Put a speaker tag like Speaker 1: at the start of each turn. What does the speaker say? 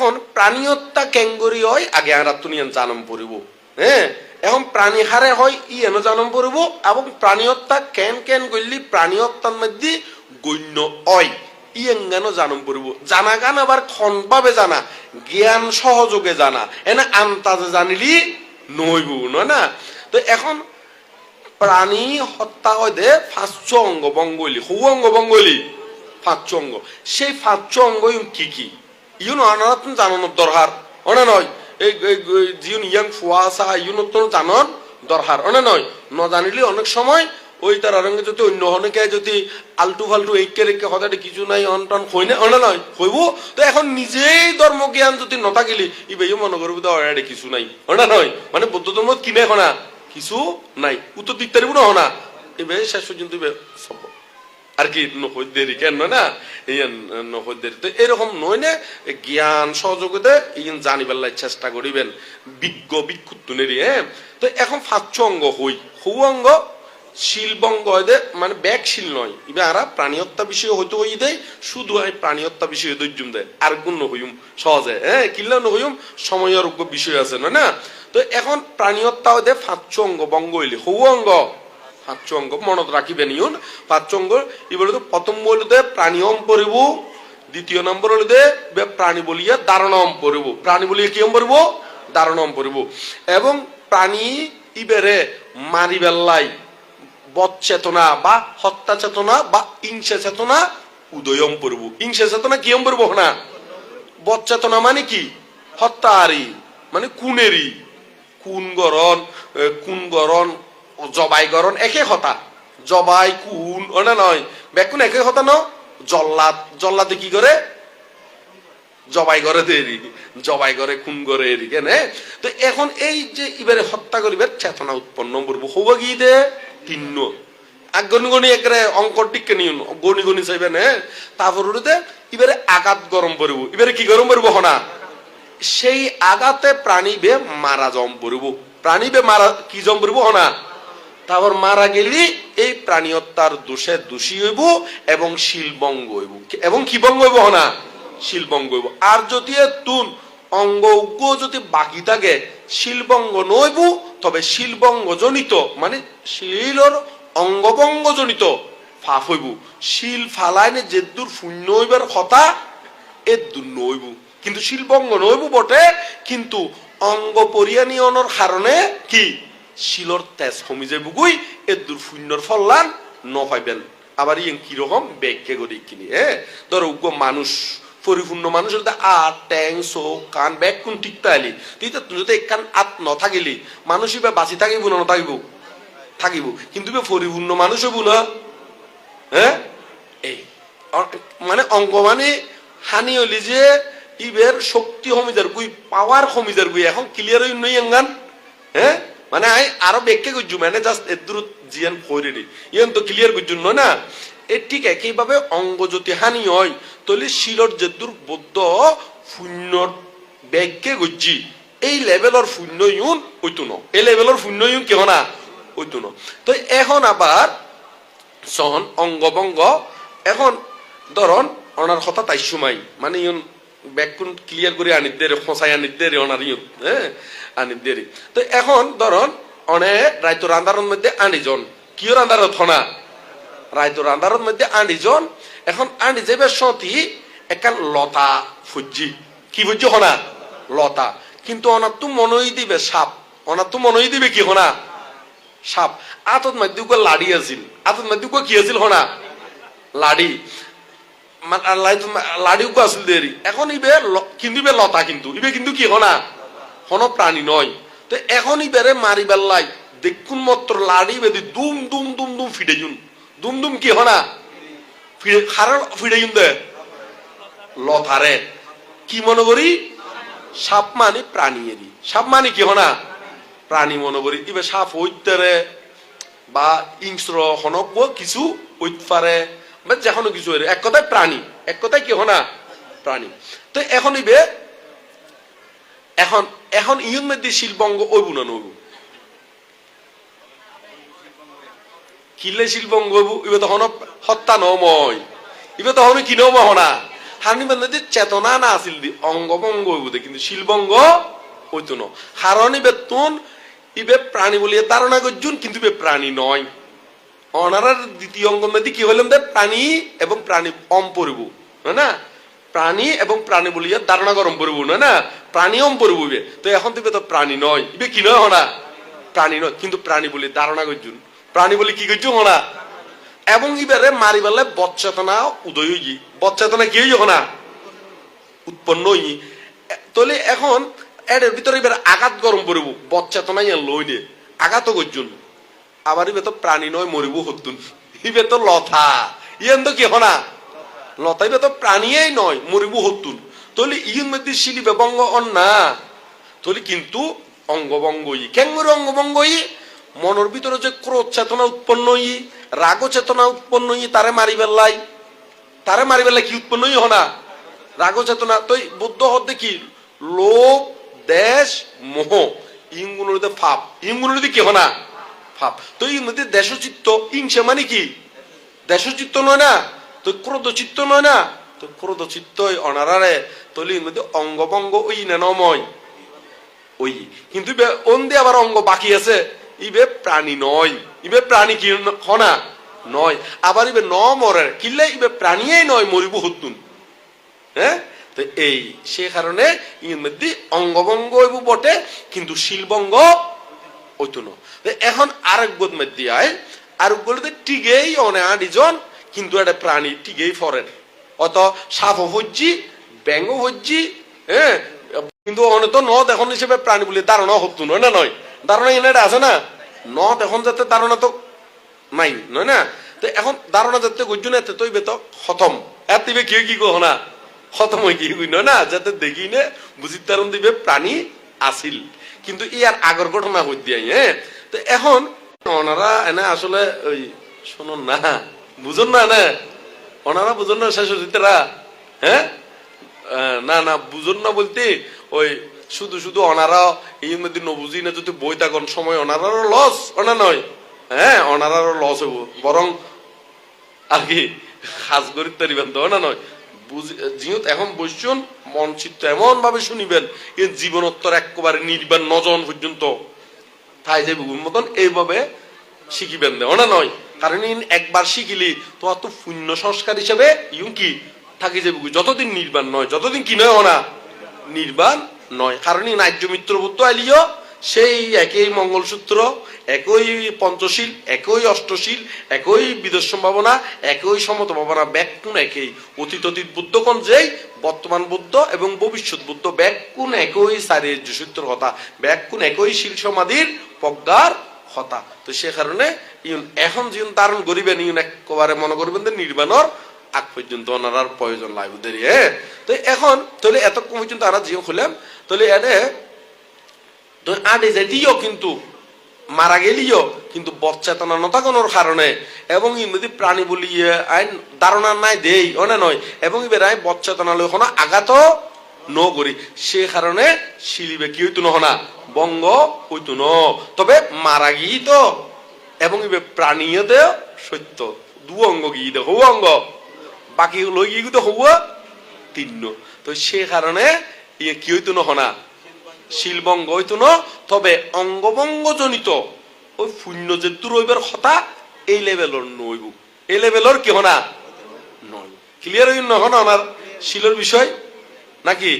Speaker 1: এখন প্রাণী হত্যা ক্যাঙ্গরি হয়, আগে আর তুনিয়ান জানম পড়িব। হ্যাঁ এখন প্রাণী হারে হয়, ই এন জানম পড়িব, এবং প্রাণী হত্যা কেন কেন করলি প্রাণী হত্যার মধ্যে গণ্য হয় ই এঙ্গানো জানম পড়িব। জানা গান আবার ক্ষণভাবে জানা, জ্ঞান সহযোগে জানা, এনে আন্তাজে জানিলি নইব না? তো এখন প্রাণী হত্যা হয় দে পাঁচশো অঙ্গ বঙ্গলি হু অঙ্গ বঙ্গলি পাঁচশো অঙ্গ। সেই পাঁচশো অঙ্গ কি কি? ইউন অনারতন জানানোর দরকার অনে নয় এই যিউন ইয়াং ফুয়া আসা ইউন জানন দরকার অনে নয় ন জানিলে অনেক সময় ওই তার আরঙ্গে যদি অন্য অনেকে যদি আলটু ফালটু এইকে রেখে হঠাৎ কিছু নাই অনটন হই না অনে নয় হইব তো এখন নিজেই ধর্ম জ্ঞান যদি নথাকিলি ইবেও মনে করব তো অলরেডি কিছু নাই অনে নয় মানে বৌদ্ধ ধর্ম কিনে খনা কিছু নাই উত্তর দিক তারিব না হনা এবে শেষ পর্যন্ত সব আর কি নকই কেন না? ইয়ান নকই দেরি। তো এরকম নয় না জ্ঞান সহযোগিতা, ইয়ান জানিবার চেষ্টা করিবেন। বিজ্ঞ বিক্ষুত্তুনেরই হ্যাঁ? তো এখন পাঁচ অঙ্গ হই। হু অঙ্গ শিলবঙ্গ দে মানে ব্যাগ শিল নয়। ইবে আরা প্রাণী হত্যা বিষয় হইতে হই দেয় শুধু এই প্রাণী হত্যা বিষয়ে দৈর্যম দেয় আর গুণ নহইম, সহজে হ্যাঁ? কিল্লা নহইম সময়ের বিষয় আছে না না? তো এখন প্রাণী হত্যা হইতে পাঁচ অঙ্গ, বঙ্গ হইলে। হু অঙ্গ পাঁচ অঙ্গ মনত রাখিবেন ইউন পাঁচ অঙ্গ এবারে তো প্রথম বলিতে প্রাণীয়ম পড়িব দ্বিতীয় নম্বর হলিতে প্রাণী বলিয়া দারণম পড়িব প্রাণী বলিয়া কিয়ম পড়িব দারণম পড়িব এবং প্রাণী ইবেরে মারি বেল্লাই বধ চেতনা বা হত্যা চেতনা বা ইংসে চেতনা উদয়ম পড়ব ইংসে চেতনা কিয়ম পড়ব না বধ চেতনা মানে কি? হত্যারি মানে কুনেরি কুন গরণ কুন গরণ ও জবাই গরণ একে হতা। জবাই, কুন ওনা নয়। বেকুন একে হতা ন? জল্লাদ। জল্লাদে কি করে? জবাই করে দেরি জবাই করে খুন করে এরি কেন তো এখন এই যে এবারে হত্যা করিবে, চেতনা উৎপন্ন করব। হব গিয়ে দে? তিন্ন। গনি গনি একরে অঙ্ক টিকে নিউন। গনি গনি চাইবেন হ্যাঁ তারপর উড়িতে এবারে আঘাত গরম পড়ব। এবারে কি গরম পড়ব, হনা? সেই আঘাতে প্রাণী বে মারা জম পড়ব। প্রাণী বে মারা কি জম পড়ব, হনা? তারপর মারা গেলি, এই প্রাণী হত্যার দোষে দোষী হইব এবং শিলবঙ্গ হইব। এবং কি বঙ্গ হইব হনা? শিলবঙ্গ হইব। আর যদি তুন অঙ্গ উগ্গ যদি বাকি থাকে, শিলবঙ্গ নইব, তবে শিলবঙ্গ জনিত মানে শিলর অঙ্গবঙ্গ জনিত ফাফ হইব। শিল ফালাইনে যে দূর শূন্য হইবার কথা এ দূর নইব। কিন্তু শিলবঙ্গ নইব বটে, কিন্তু অঙ্গ পরিয়ানিয়নের কারণে কি? শিলর তেজ কমি যায় বুগুই এ দূর শূন্যর ফল্লান ন পাইবেন। আবার ইয়ে কীরকম ব্যাখ্যা করি কিনি হ্যাঁ ধরো, উগ্র মানুষ, পরিপূর্ণ মানুষ যদি আট, ট্যাং, চোখ, কান ব্যাগ কোন ঠিক তাইলি তুই তো যদি কান আত নথাকিলি মানুষই বা বাঁচি থাকিব না নথাকিব থাকিব? কিন্তু পরিপূর্ণ মানুষ হব না। হ্যাঁ এই মানে অঙ্গ মানে হানি হলি যে ইবের শক্তি কমিজার গুই পাওয়ার কমিজার গুই, এখন ক্লিয়ার হই নই এঙ্গান হ্যাঁ মানে আই, আরও ব্যাখ্যা করছু মানে জাস্ট এদুর জিয়ান দি। ইয়ান তো ক্লিয়ার করছু না এ ঠিক একইভাবে অঙ্গ যদি হানি হয় তাহলে শিলর যেদুর বদ্ধ শূন্যর ব্যাখ্যা করছি এই লেভেলর শূন্য ইউন ওইতো ন এই লেভেলর শূন্য ইউন কেহ না? ওইতো ন তো এখন আবার সহন অঙ্গবঙ্গ এখন ধরন ওনার কথা তাই সময় মানে ইউন ব্যাকুন ক্লিয়ার করে আনি দেরে, ফসাই আনি দেরে ওনার হ্যাঁ? আনি দেরি। তো এখন ধরন অনে রাইতো রান্দারর মধ্যে আনিজন। কিয় রান্দারত হনা রাইতো রান্দারর মধ্যে আনিজন। এখন আনি যাবে সতি একান লতা ফুজি কি ফুজি হনা? লতা। কিন্তু অনার তো মনই দিবে সাপ। অনার তো মনই দিবে কি হনা? সাপ। আতত মধ্যে উকা লাড়ি আছিল। আতত মধ্যে উকা কি আছিল হনা? লাড়ি। মা- আর লাই- লাড়ি উকা আছিল দেরি এখন ইবে কিন্তু ইবে লতা কিন্তু। ইবে কিন্তু কি হনা? হন প্রাণী নয়। তো এখন ইবেরে মারি বেল্লাই দেখুন মাত্র লাড়ি বেদি দুম দুম দুম দুম ফিডে জুন দুম দুম কি হনা? হারার ফিডে জুন দে? লতারে কি মনে করি সাপ মানে প্রাণী এরি সাপ মানে কি হনা? প্রাণী মনে করি ইবে সাপ হইতারে বা ইংস্র হনক কিছু হইত পারে বা যেকোনো কিছু হইরে। এক কথায় প্রাণী। এক কথায় কি হনা? প্রাণী। তো এখন ইবে এখন এখন ইয়ুন মধ্যে শিল্পঙ্গ ওইব না নইব? কিলে শিল্পঙ্গ ওইব ইবে তখন হত্যা নময়। ইবে তখন কি নম হনা? হানি বান্ধে চেতনা না আছিল দি, অঙ্গভঙ্গ হইব দে, কিন্তু শিলভঙ্গ হইতো ন। হারণ ইবে তুন ইবে প্রাণী বলিয়ে ধারণা করছুন, কিন্তু ইবে প্রাণী নয়। অনারার দ্বিতীয় অঙ্গ মধ্যে কি হইলাম দে? প্রাণী এবং প্রাণী অম পরিব না? প্রাণী এবং প্রাণী বলিয়া ধারণা গরম পরিব না না? প্রাণী অম পরিব তো এখন তুমি তো প্রাণী নয়। ইবে কি নয় হনা প্রাণী নয়, কিন্তু প্রাণী বলি ধারণা করছুন প্রাণী বলি কি করছুন হনা এবং ইবারে মারি বেলে বচ্চেতনা উদয় হই বচ্চেতনা কি হই না? উৎপন্ন হই তাহলে এখন এর ভিতরে এবার আঘাত গরম পড়িব বচ্চেতনা ইয়ান লই নে আঘাত করছুন আবার ইবে তো প্রাণী নয়, মরিব হতুন। ইবে তো লথা ইয়ান তো কি হনা লতা ইবে তো প্রাণীই নয়, মরিব হতুন। তাহলে ইয়ন মধ্যে শিলিবে বঙ্গ অন না? তাহলে কিন্তু অঙ্গভঙ্গ ই কেঙ্গুর অঙ্গভঙ্গ ই মনের ভিতরে যে ক্রোধ চেতনা উৎপন্ন ই রাগ চেতনা উৎপন্ন ই তারে মারি বেল্লাই। তারে মারি বেল্লাই কি উৎপন্ন ই হনা রাগ চেতনা। তো বুদ্ধ হতে কি লোভ, দেশ, মোহ। ইংগুলোর ফাপ। ইংগুলোর কি হনা ফাপ তো ইং মধ্যে দেশচিত্ত, হিংসা মানে কি? দেশচিত্ত নয় না? তো ক্রোধ চিত্ত নয় না? তো ক্রোধ চিত্ত অনারারে তলি মধ্যে অঙ্গভঙ্গ ওই না নময়? ওই। কিন্তু অন্দি আবার অঙ্গ বাকি আছে। ইবে প্রাণী নয়। ইবে প্রাণী কি হনা নয়। আবার ইবে ন মরে কিল্লে ইবে প্রাণীই নয়, মরিব হতুন। হ্যাঁ? তো এই সে কারণে ইর মধ্যে অঙ্গভঙ্গ বটে, কিন্তু শিলভঙ্গ এখন আরেক বোধ মধ্যে আয় আর বলতে টিগেই অনে আডিজন কিন্তু একটা প্রাণী টিগেই ফরেন। অত সাপ হজ্জি ব্যাঙ্গ হজ্জি হ্যাঁ? কিন্তু অনে তো নদ এখন হিসেবে প্রাণী বলে ধারণা হতো নয় না নয়? ধারণা এনে আছে না? নদ এখন যাতে ধারণা তো নাই, নয় না? তো এখন ধারণা যাতে গজ্জু না তো ইবে তো খতম। এত ইবে কি কি কহ না খতম হয়ে কি নয় না? যাতে দেখি নে বুঝি তারণ দিবে প্রাণী আসিল কিন্তু ইয়ার আগর ঘটনা হই দিয়ে হ্যাঁ তো এখন ওনারা এনে আসলে ওই শুনুন না বুঝুন না না? ওনারা বুঝুন না শেষ হইতেরা হ্যাঁ না না বুঝুন না বলতে, ওই শুধু শুধু অনারা এই মধ্যে নবুঝি না যদি বই থাকুন, সময় অনারারও লস ওনা নয় হ্যাঁ অনারারও লস হইব বরং আর কি সাজ করি তারিবেন তো না নয় এখন বসছুন মন চিত্ত এমন ভাবে শুনিবেন এ জীবনোত্তর একেবারে নির্বাণ নজন পর্যন্ত তাই যে মতন, এইভাবে শিখিবেন না নয়, কারণ একবার শিখিলি তো অত পুণ্য সংস্কার হিসেবে ইউন কি থাকি যে যতদিন নির্বাণ নয়, যতদিন কি নয় না নির্বাণ নয়। কারণ ন্যায্য মিত্রবুদ্ধ আলিও সেই একই মঙ্গলসূত্র, একই পঞ্চশীল, একই অষ্টশীল, একই বিদেশ সম্ভাবনা, একই সমত ভাবনা ব্যাকুণ, একই অতীত অতীত বুদ্ধগণ যেই, বর্তমান বুদ্ধ এবং ভবিষ্যৎ বুদ্ধ ব্যাকুণ, একই সারের সূত্র কথা, ব্যাকুণ, একই শিল সমাধির প্রজ্ঞার কথা। তো সে কারণে ইউন এখন যিন ধারণ করিবেন ইউন একেবারে মনে করবেন যে নির্বাণর আগ পর্যন্ত ওনার প্রয়োজন লাগবে দেরি হ্যাঁ তো এখন, তাহলে এতক্ষণ পর্যন্ত আমরা জিও খুলাম তাহলে এনে তো আডে যেটিও কিন্তু মারা গেলিও কিন্তু বচ্চেতনা নতাগণের কারণে এবং ইমদি প্রাণী বলি আইন ধারণা নাই দেই অনে নয় এবং ইবের আই বচ্চেতনা লই কোনো আঘাত ন করি সে কারণে শিলিবে কি হইতো নহনা? বঙ্গ হইতো ন? তবে মারা গিয়ে তো এবং ইবে প্রাণীয়তে সত্য। দু অঙ্গ গিয়ে দে হৌ অঙ্গ বাকি লই গিয়ে তো হৌয়া তিন্ন। তো সে কারণে ইয়ে কি হইতো নহনা? শিলবঙ্গ হইতো ন, তবে অঙ্গবঙ্গ জনিত ওই শূন্য যে রইবার কথা, এই লেভেলর নইব এই লেভেলর কি হনা নয় ক্লিয়ার হইন নহন আমার শিলর বিষয়? নাকি?